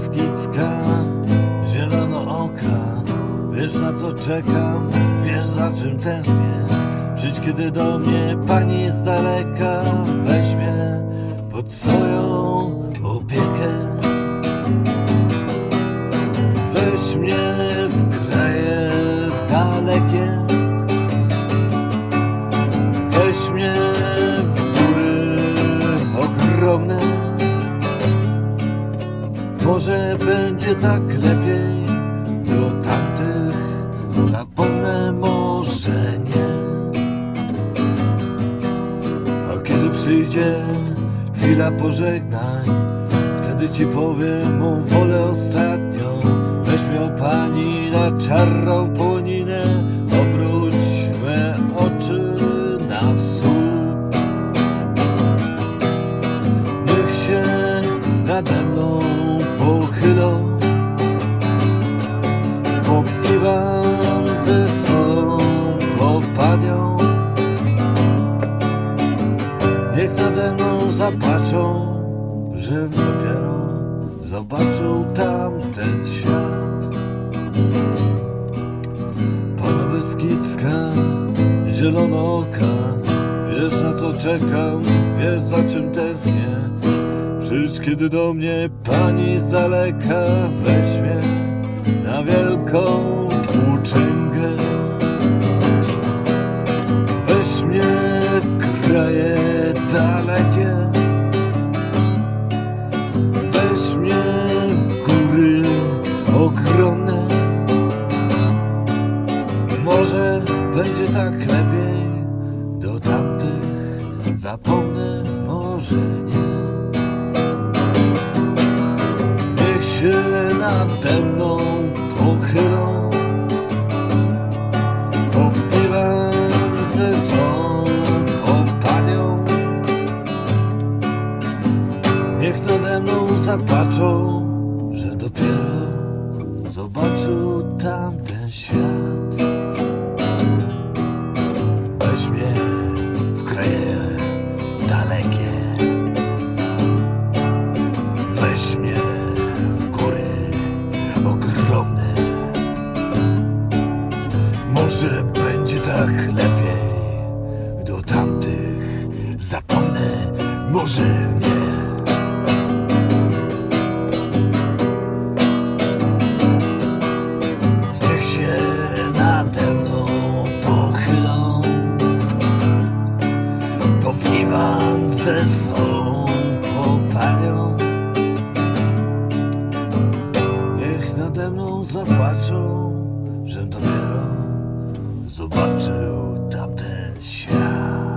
Beskidzka Zielono oka Wiesz na co czekam Wiesz za czym tęsknię. Przyjdź kiedy do mnie Pani z daleka Weźmie pod swoją opiekę. Weź mnie w kraje dalekie. Weź mnie Może będzie tak lepiej do tamtych zapomnę, może nie. A kiedy przyjdzie chwila pożegnań, wtedy ci powiem mą wolę ostatnią. Weź pani na czarną płoninę, zapatrzą, że dopiero zobaczył tamten świat. Pana Beskidzka, zielonooka, wiesz na co czekam, wiesz za czym tęsknię. Przyjdź kiedy do mnie pani z daleka weźmie na wielką włóczęgę. Weź mnie w kraje dalekie zapomnę, może nie. Niech się nade mną pochylą Popiwam ze swą kompanią. Niech nade mną zapatrzą Że dopiero zobaczył tamten świat zapomnę, może nie. Niech się nade mną pochylą. Popiwam ze swą popanią Niech nade mną zapatrzą, że dopiero zobaczył tamten świat.